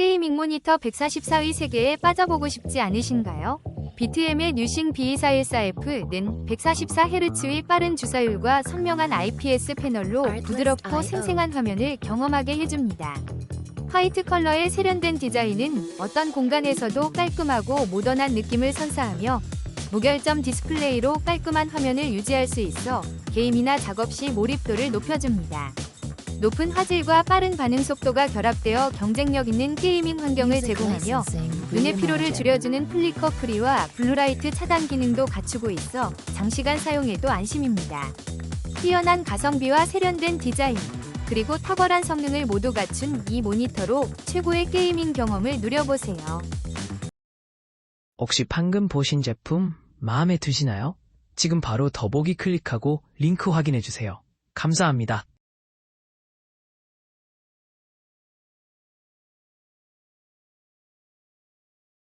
게이밍 모니터 144의 세계에 빠져보고 싶지 않으신가요? 비트엠의 뉴싱 B214F는 144Hz의 빠른 주사율과 선명한 IPS 패널로 부드럽고 생생한 화면을 경험하게 해줍니다. 화이트 컬러의 세련된 디자인은 어떤 공간에서도 깔끔하고 모던한 느낌을 선사하며 무결점 디스플레이로 깔끔한 화면을 유지할 수 있어 게임이나 작업 시 몰입도를 높여줍니다. 높은 화질과 빠른 반응 속도가 결합되어 경쟁력 있는 게이밍 환경을 제공하며 눈의 피로를 줄여주는 플리커 프리와 블루라이트 차단 기능도 갖추고 있어 장시간 사용해도 안심입니다. 뛰어난 가성비와 세련된 디자인, 그리고 탁월한 성능을 모두 갖춘 이 모니터로 최고의 게이밍 경험을 누려보세요. 혹시 방금 보신 제품 마음에 드시나요? 지금 바로 더보기 클릭하고 링크 확인해주세요. 감사합니다.